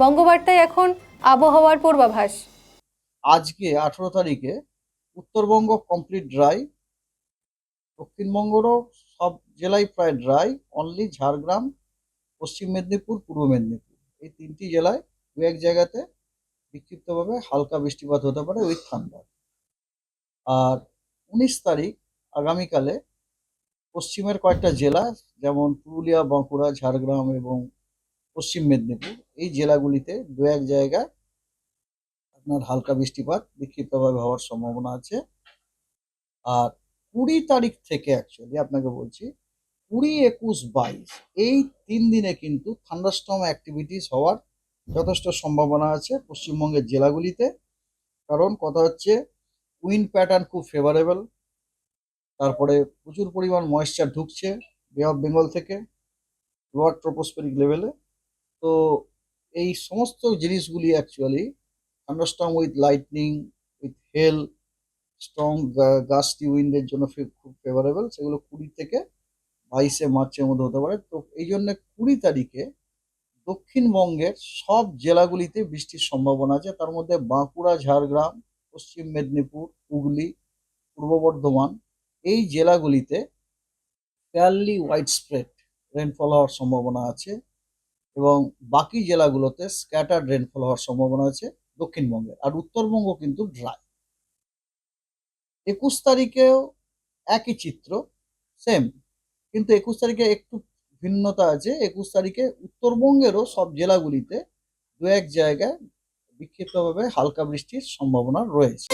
বঙ্গবার্তায় এখন আবহাওয়ার পূর্বাভাস। আজকে আঠেরো তারিখে উত্তরবঙ্গ কমপ্লিট ড্রাই দক্ষিণবঙ্গেরও সব জেলায় প্রায় ড্রাই অনলি ঝাড়গ্রাম, পশ্চিম মেদিনীপুর, পূর্ব মেদিনীপুর। এই তিনটি জেলায় দু এক জায়গাতে বিক্ষিপ্তভাবে হালকা বৃষ্টিপাত হতে পারে উইথ ঠান্ডা। আর উনিশ তারিখ আগামীকালে পশ্চিমের কয়েকটা জেলা, যেমন পুরুলিয়া, বাঁকুড়া, ঝাড়গ্রাম এবং পশ্চিম মেদিনীপুর এই জেলাগুলিতে দু এক জায়গায় আপনার হালকা বৃষ্টিপাত বিক্ষিপ্তভাবে হওয়ার সম্ভাবনা আছে। আর কুড়ি তারিখ থেকে অ্যাকচুয়ালি আপনাকে বলছি, কুড়ি একুশ বাইশ, এই তিন দিনে কিন্তু থান্ডারস্টর্ম অ্যাক্টিভিটিস হওয়ার যথেষ্ট সম্ভাবনা আছে পশ্চিমবঙ্গের জেলাগুলিতে। কারণ কথা হচ্ছে উইন্ড প্যাটার্ন খুব ফেভারেবল তারপরে প্রচুর পরিমাণ ময়েশ্চার ঢুকছে বে অফ বেঙ্গল থেকে লোয়ার ট্রোপোস্ফেরিক লেভেলে তো এই সমস্ত জিনিসগুলি actually thunderstorm with lightning with hail strong gusty উইন্ডের জন্য খুব ফেভারেবল সেগুলো কুড়ি থেকে বাইশে মার্চের মধ্যে হতে পারে। তো এই জন্য কুড়ি তারিখে দক্ষিণবঙ্গের সব জেলাগুলিতে বৃষ্টির সম্ভাবনা আছে। তার মধ্যে বাঁকুড়া, ঝাড়গ্রাম, পশ্চিম মেদিনীপুর, হুগলি, পূর্ব বর্ধমান এই জেলাগুলিতে ফেয়ারলি হোয়াইট স্প্রেড রেনফল হওয়ার সম্ভাবনা আছে। এবং বাকি জেলাগুলোতে স্ক্যাটার্ড রেনফল হওয়ার সম্ভাবনা আছে দক্ষিণবঙ্গের। আর উত্তরবঙ্গ কিন্তু ড্রাই একুশ তারিখেও একই চিত্র সেম কিন্তু একুশ তারিখে একটু ভিন্নতা আছে। একুশ তারিখে উত্তরবঙ্গেরও সব জেলাগুলিতে দু এক জায়গায় বিক্ষিপ্তভাবে হালকা বৃষ্টির সম্ভাবনা রয়েছে।